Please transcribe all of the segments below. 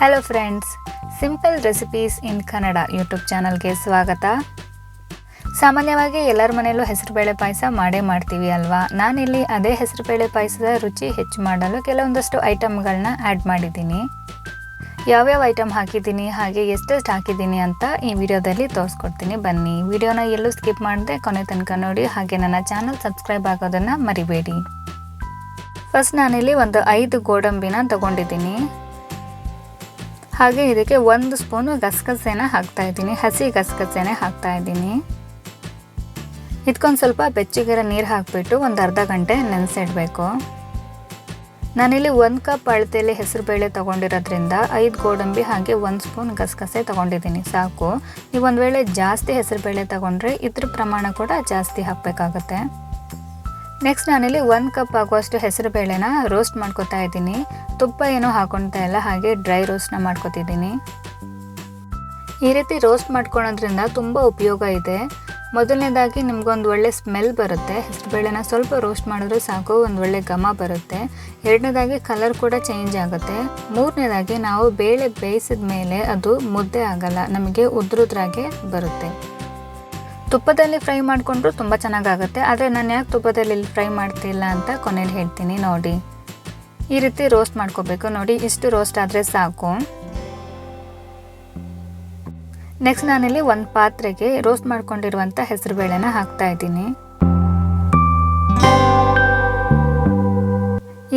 Hello friends simple recipes in Kannada YouTube ಚಾನಲ್ಗೆ ಸ್ವಾಗತ. ಸಾಮಾನ್ಯವಾಗಿ ಎಲ್ಲರ ಮನೆಯಲ್ಲೂ ಹೆಸರುಬೇಳೆ ಪಾಯಸ ಮಾಡೇ ಮಾಡ್ತೀವಿ ಅಲ್ವಾ? ನಾನಿಲ್ಲಿ ಅದೇ ಹೆಸರುಬೇಳೆ ಪಾಯಸದ ರುಚಿ ಹೆಚ್ಚು ಮಾಡಲು ಕೆಲವೊಂದಷ್ಟು ಐಟಮ್ಗಳನ್ನ ಆ್ಯಡ್ ಮಾಡಿದ್ದೀನಿ. ಯಾವ್ಯಾವ ಐಟಮ್ ಹಾಕಿದ್ದೀನಿ, ಹಾಗೆ ಎಷ್ಟೆಷ್ಟು ಹಾಕಿದ್ದೀನಿ ಅಂತ ಈ ವಿಡಿಯೋದಲ್ಲಿ ತೋರಿಸ್ಕೊಡ್ತೀನಿ. ಬನ್ನಿ, ವಿಡಿಯೋನ ಎಲ್ಲೂ ಸ್ಕಿಪ್ ಮಾಡದೆ ಕೊನೆ ತನಕ ನೋಡಿ, ಹಾಗೆ ನನ್ನ ಚಾನಲ್ ಸಬ್ಸ್ಕ್ರೈಬ್ ಆಗೋದನ್ನು ಮರಿಬೇಡಿ. ಫಸ್ಟ್ ನಾನಿಲ್ಲಿ ಒಂದು ಐದು ಗೋಡಂಬಿನ ತಗೊಂಡಿದ್ದೀನಿ. ಹಾಗೆ ಇದಕ್ಕೆ ಒಂದು ಸ್ಪೂನು ಗಸಗಸೆನ ಹಾಕ್ತಾ ಇದ್ದೀನಿ. ಹಸಿ ಗಸಗಸೆನೆ ಹಾಕ್ತಾ ಇದ್ದೀನಿ. ಇದಕ್ಕೊಂದು ಸ್ವಲ್ಪ ಬೆಚ್ಚಗಿರೋ ನೀರು ಹಾಕಿಬಿಟ್ಟು ಒಂದು ಅರ್ಧ ಗಂಟೆ ನೆನೆಸಿಡಬೇಕು. ನಾನಿಲ್ಲಿ ಒಂದು ಕಪ್ ಅಳತೆಯಲ್ಲಿ ಹೆಸರುಬೇಳೆ ತೊಗೊಂಡಿರೋದ್ರಿಂದ ಐದು ಗೋಡಂಬಿ ಹಾಗೆ ಒಂದು ಸ್ಪೂನ್ ಗಸಗಸೆ ತೊಗೊಂಡಿದ್ದೀನಿ. ಸಾಕು. ನೀವು ಒಂದು ವೇಳೆ ಜಾಸ್ತಿ ಹೆಸರುಬೇಳೆ ತೊಗೊಂಡ್ರೆ ಇದ್ರ ಪ್ರಮಾಣ ಕೂಡ ಜಾಸ್ತಿ ಹಾಕಬೇಕಾಗತ್ತೆ. ನೆಕ್ಸ್ಟ್ ನಾನಿಲ್ಲಿ ಒಂದು ಕಪ್ ಆಗುವಷ್ಟು ಹೆಸರು ಬೇಳೆನ ರೋಸ್ಟ್ ಮಾಡ್ಕೊತಾ ಇದ್ದೀನಿ. ತುಪ್ಪ ಏನೂ ಹಾಕೊಳ್ತಾ ಇಲ್ಲ, ಹಾಗೆ ಡ್ರೈ ರೋಸ್ಟ್ನ ಮಾಡ್ಕೊತಿದ್ದೀನಿ. ಈ ರೀತಿ ರೋಸ್ಟ್ ಮಾಡ್ಕೊಳೋದ್ರಿಂದ ತುಂಬ ಉಪಯೋಗ ಇದೆ. ಮೊದಲನೇದಾಗಿ ನಿಮ್ಗೊಂದು ಒಳ್ಳೆ ಸ್ಮೆಲ್ ಬರುತ್ತೆ. ಹೆಸರುಬೇಳೆನ ಸ್ವಲ್ಪ ರೋಸ್ಟ್ ಮಾಡಿದ್ರೆ ಸಾಕು, ಒಂದು ಒಳ್ಳೆ ಘಮ ಬರುತ್ತೆ. ಎರಡನೇದಾಗಿ ಕಲರ್ ಕೂಡ ಚೇಂಜ್ ಆಗುತ್ತೆ. ಮೂರನೇದಾಗಿ ನಾವು ಬೇಳೆ ಬೇಯಿಸಿದ ಮೇಲೆ ಅದು ಮುದ್ದೆ ಆಗಲ್ಲ, ನಮಗೆ ಉದ್ರುದ್ರಾಗೆ ಬರುತ್ತೆ. ತುಪ್ಪದಲ್ಲಿ ಫ್ರೈ ಮಾಡಿಕೊಂಡ್ರು ತುಂಬ ಚೆನ್ನಾಗಾಗುತ್ತೆ, ಆದರೆ ನಾನು ಯಾಕೆ ತುಪ್ಪದಲ್ಲಿ ಫ್ರೈ ಮಾಡ್ತಿಲ್ಲ ಅಂತ ಕೊನೆಯಲ್ಲಿ ಹೇಳ್ತೀನಿ ನೋಡಿ. ಈ ರೀತಿ ರೋಸ್ಟ್ ಮಾಡ್ಕೋಬೇಕು, ನೋಡಿ ಇಷ್ಟು ರೋಸ್ಟ್ ಆದರೆ ಸಾಕು. ನೆಕ್ಸ್ಟ್ ನಾನಿಲ್ಲಿ ಒಂದು ಪಾತ್ರೆಗೆ ರೋಸ್ಟ್ ಮಾಡ್ಕೊಂಡಿರುವಂಥ ಹೆಸರುಬೇಳೆನ ಹಾಕ್ತಾ ಇದ್ದೀನಿ.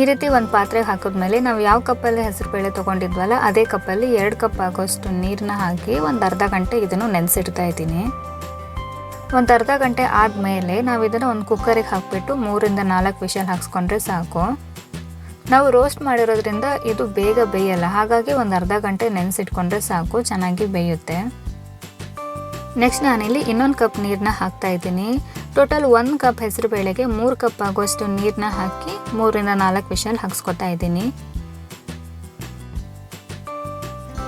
ಈ ರೀತಿ ಒಂದು ಪಾತ್ರೆಗೆ ಹಾಕಿದ್ಮೇಲೆ ನಾವು ಯಾವ ಕಪ್ಪಲ್ಲಿ ಹೆಸರುಬೇಳೆ ತೊಗೊಂಡಿದ್ವಲ್ಲ, ಅದೇ ಕಪ್ಪಲ್ಲಿ ಎರಡು ಕಪ್ ಆಗೋಷ್ಟು ನೀರನ್ನ ಹಾಕಿ ಒಂದು ಅರ್ಧ ಗಂಟೆ ಇದನ್ನು ನೆನೆಸಿಡ್ತಾ ಇದ್ದೀನಿ. ಒಂದು ಅರ್ಧ ಗಂಟೆ ಆದಮೇಲೆ ನಾವು ಇದನ್ನು ಒಂದು ಕುಕ್ಕರಿಗೆ ಹಾಕಿಬಿಟ್ಟು ಮೂರಿಂದ ನಾಲ್ಕು ವಿಷಲ್ ಹಾಕ್ಸ್ಕೊಂಡ್ರೆ ಸಾಕು. ನಾವು ರೋಸ್ಟ್ ಮಾಡಿರೋದ್ರಿಂದ ಇದು ಬೇಗ ಬೇಯಲ್ಲ, ಹಾಗಾಗಿ ಒಂದು ಅರ್ಧ ಗಂಟೆ ನೆನೆಸಿಟ್ಕೊಂಡ್ರೆ ಸಾಕು, ಚೆನ್ನಾಗಿ ಬೇಯುತ್ತೆ. ನೆಕ್ಸ್ಟ್ ನಾನಿಲ್ಲಿ ಇನ್ನೊಂದು ಕಪ್ ನೀರನ್ನ ಹಾಕ್ತಾ ಇದ್ದೀನಿ. ಟೋಟಲ್ ಒಂದು ಕಪ್ ಹೆಸರು ಬೇಳೆಗೆ ಮೂರು ಕಪ್ ಆಗುವಷ್ಟು ನೀರನ್ನ ಹಾಕಿ ಮೂರಿಂದ ನಾಲ್ಕು ವಿಷಲ್ ಹಾಕ್ಸ್ಕೊತಾ ಇದ್ದೀನಿ.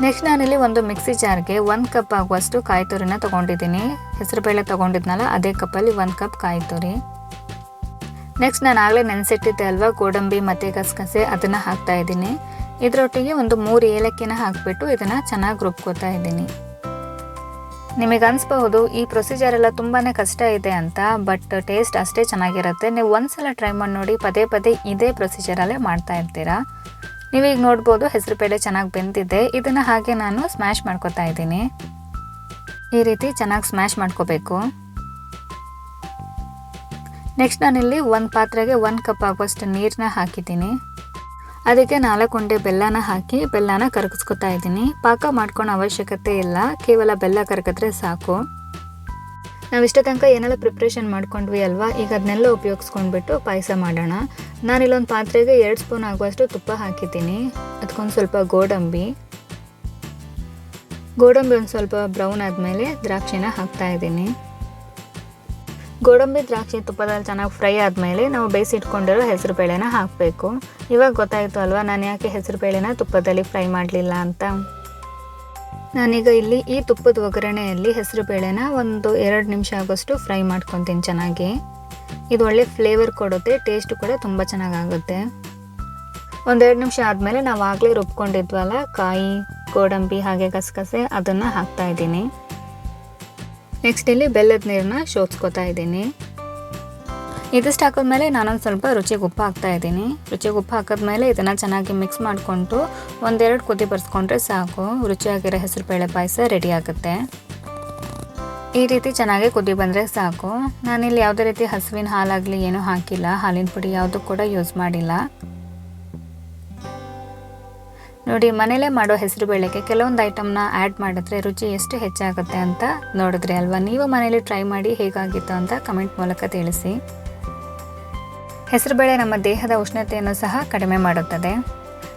ನೆಕ್ಸ್ಟ್ ನಾನಿಲ್ಲಿ ಒಂದು ಮಿಕ್ಸಿ ಜಾರ್ಗೆ ಒಂದು ಕಪ್ ಆಗುವಷ್ಟು ಕಾಯಿ ತುರಿನ ತೊಗೊಂಡಿದ್ದೀನಿ ಹೆಸರುಬೇಳೆ ತೊಗೊಂಡಿದ್ನಲ್ಲ, ಅದೇ ಕಪ್ಪಲ್ಲಿ ಒಂದು ಕಪ್ ಕಾಯಿ ತುರಿ ನೆಕ್ಸ್ಟ್ ನಾನು ಆಗಲೇ ನೆನೆಸಿಟ್ಟಿದ್ದೆ ಅಲ್ವಾ, ಗೋಡಂಬಿ ಮತ್ತು ಗಸಗಸೆ ಅದನ್ನು ಹಾಕ್ತಾ ಇದ್ದೀನಿ. ಇದರೊಟ್ಟಿಗೆ ಒಂದು ಮೂರು ಏಲಕ್ಕಿನ ಹಾಕಿಬಿಟ್ಟು ಇದನ್ನು ಚೆನ್ನಾಗಿ ರುಬ್ಕೋತಾ ಇದ್ದೀನಿ. ನಿಮಗೆ ಅನಿಸ್ಬಹುದು, ಈ ಪ್ರೊಸೀಜರ್ ಎಲ್ಲ ತುಂಬಾ ಕಷ್ಟ ಇದೆ ಅಂತ ಬಟ್ ಟೇಸ್ಟ್ ಅಷ್ಟೇ ಚೆನ್ನಾಗಿರುತ್ತೆ. ನೀವು ಒಂದ್ಸಲ ಟ್ರೈ ಮಾಡಿ ನೋಡಿ, ಪದೇ ಪದೇ ಇದೇ ಪ್ರೊಸೀಜರಲ್ಲೇ ಮಾಡ್ತಾ ಇರ್ತೀರಾ? ನೀವೀಗ ನೋಡ್ಬೋದು ಹೆಸರು ಬೇಳೆ ಚೆನ್ನಾಗಿ ಬೆಂದಿದೆ. ಇದನ್ನು ಹಾಗೆ ನಾನು ಸ್ಮ್ಯಾಶ್ ಮಾಡ್ಕೊತಾ ಇದ್ದೀನಿ. ಈ ರೀತಿ ಚೆನ್ನಾಗಿ ಸ್ಮ್ಯಾಶ್ ಮಾಡ್ಕೋಬೇಕು. ನೆಕ್ಸ್ಟ್ ನಾನಿಲ್ಲಿ ಒಂದು ಪಾತ್ರೆಗೆ ಒಂದು ಕಪ್ ಆಗುವಷ್ಟು ನೀರನ್ನ ಹಾಕಿದ್ದೀನಿ. ಅದಕ್ಕೆ ನಾಲ್ಕು ಉಂಡೆ ಬೆಲ್ಲನ ಹಾಕಿ ಬೆಲ್ಲನ ಕರಗಿಸ್ಕೊತಾ ಇದ್ದೀನಿ. ಪಾಕ ಮಾಡ್ಕೊಳ್ಳೋ ಅವಶ್ಯಕತೆ ಇಲ್ಲ. ಕೇವಲ ಬೆಲ್ಲ ಕರಗಿದ್ರೆ ಸಾಕು. ನಾವು ಇಷ್ಟ ತನಕ ಏನೆಲ್ಲ ಪ್ರಿಪ್ರೇಷನ್ ಮಾಡ್ಕೊಂಡ್ವಿ ಅಲ್ವಾ? ಈಗ ಅದನ್ನೆಲ್ಲ ಉಪಯೋಗಿಸ್ಕೊಂಡ್ಬಿಟ್ಟು ಪಾಯಸ ಮಾಡೋಣ. ನಾನಿಲ್ಲೊಂದು ಪಾತ್ರೆಗೆ ಎರಡು ಸ್ಪೂನ್ ಆಗುವಷ್ಟು ತುಪ್ಪ ಹಾಕಿದ್ದೀನಿ. ಅದಕ್ಕೊಂದು ಸ್ವಲ್ಪ ಗೋಡಂಬಿ. ಗೋಡಂಬಿ ಒಂದು ಸ್ವಲ್ಪ ಬ್ರೌನ್ ಆದಮೇಲೆ ದ್ರಾಕ್ಷಿನ ಹಾಕ್ತಾ ಇದ್ದೀನಿ. ಗೋಡಂಬಿ, ದ್ರಾಕ್ಷಿ ತುಪ್ಪದಲ್ಲಿ ಚೆನ್ನಾಗಿ ಫ್ರೈ ಆದಮೇಲೆ ನಾವು ಬೇಯಿಸಿಟ್ಕೊಂಡಿರೋ ಹೆಸರು ಬೇಳೆನ ಹಾಕಬೇಕು. ಇವಾಗ ಗೊತ್ತಾಯಿತು ಅಲ್ವಾ ನಾನು ಯಾಕೆ ಹೆಸರು ಬೇಳೆನ ತುಪ್ಪದಲ್ಲಿ ಫ್ರೈ ಮಾಡಲಿಲ್ಲ ಅಂತ? ನಾನೀಗ ಇಲ್ಲಿ ಈ ತುಪ್ಪದ ಒಗ್ಗರಣೆಯಲ್ಲಿ ಹೆಸರು ಬೇಳೆನ ಒಂದು ಎರಡು ನಿಮಿಷ ಆಗೋಷ್ಟು ಫ್ರೈ ಮಾಡ್ಕೊತೀನಿ ಚೆನ್ನಾಗಿ. ಇದು ಒಳ್ಳೆ ಫ್ಲೇವರ್ ಕೊಡುತ್ತೆ ಟೇಸ್ಟ್ ಕೂಡ ತುಂಬ ಚೆನ್ನಾಗಾಗುತ್ತೆ. ಒಂದೆರಡು ನಿಮಿಷ ಆದಮೇಲೆ ನಾವು ಆಗಲೇ ರುಬ್ಕೊಂಡಿದ್ವಲ್ಲ, ಕಾಯಿ, ಗೋಡಂಬಿ ಹಾಗೆ ಗಸಗಸೆ ಅದನ್ನು ಹಾಕ್ತಾ ಇದ್ದೀನಿ. ನೆಕ್ಸ್ಟ್ ಇಲ್ಲಿ ಬೆಲ್ಲದ ನೀರನ್ನ ಶೋಧಿಸ್ಕೊತಾ ಇದ್ದೀನಿ. ಇದಿಷ್ಟು ಹಾಕಿದ್ಮೇಲೆ ನಾನೊಂದು ಸ್ವಲ್ಪ ರುಚಿಗೆ ಉಪ್ಪು ಹಾಕ್ತಾ ಇದ್ದೀನಿ. ರುಚಿಗೆ ಉಪ್ಪು ಹಾಕಿದ್ಮೇಲೆ ಇದನ್ನು ಚೆನ್ನಾಗಿ ಮಿಕ್ಸ್ ಮಾಡಿಕೊಂಡು ಒಂದೆರಡು ಕುದಿ ಬರ್ಸ್ಕೊಂಡ್ರೆ ಸಾಕು. ರುಚಿಯಾಗಿರೋ ಹೆಸರು ಬೇಳೆ ಪಾಯಸ ರೆಡಿ ಆಗುತ್ತೆ. ಈ ರೀತಿ ಚೆನ್ನಾಗಿ ಕುದಿ ಬಂದರೆ ಸಾಕು. ನಾನಿಲ್ಲಿ ಯಾವುದೇ ರೀತಿ ಹಸುವಿನ ಹಾಲಾಗಲಿ ಏನೂ ಹಾಕಿಲ್ಲ. ಹಾಲಿನ ಪುಡಿ ಯಾವುದು ಕೂಡ ಯೂಸ್ ಮಾಡಿಲ್ಲ. ನೋಡಿ, ಮನೇಲೇ ಮಾಡೋ ಹೆಸರು ಬೇಳೆಗೆ ಕೆಲವೊಂದು ಐಟಮ್ನ ಆ್ಯಡ್ ಮಾಡಿದ್ರೆ ರುಚಿ ಎಷ್ಟು ಹೆಚ್ಚಾಗುತ್ತೆ ಅಂತ ನೋಡಿದ್ರಿ ಅಲ್ವಾ? ನೀವು ಮನೇಲಿ ಟ್ರೈ ಮಾಡಿ ಹೇಗಾಗಿತ್ತು ಅಂತ ಕಮೆಂಟ್ ಮೂಲಕ ತಿಳಿಸಿ. ಹೆಸರುಬೇಳೆ ನಮ್ಮ ದೇಹದ ಉಷ್ಣತೆಯನ್ನು ಸಹ ಕಡಿಮೆ ಮಾಡುತ್ತದೆ.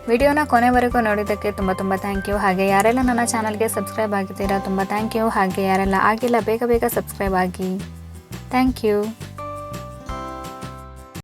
ವಿಡಿಯೋನ ಕೊನೆವರೆಗೂ ನೋಡಿದ್ದಕ್ಕೆ ತುಂಬ ತುಂಬ ಥ್ಯಾಂಕ್ ಯು ಹಾಗೆ ಯಾರೆಲ್ಲ ನನ್ನ ಚಾನಲ್ಗೆ ಸಬ್ಸ್ಕ್ರೈಬ್ ಆಗಿದ್ದೀರಾ, ತುಂಬ ಥ್ಯಾಂಕ್ ಯು ಹಾಗೆ ಯಾರೆಲ್ಲ ಆಗಿಲ್ಲ, ಬೇಗ ಬೇಗ ಸಬ್ಸ್ಕ್ರೈಬ್ ಆಗಿ. Thank you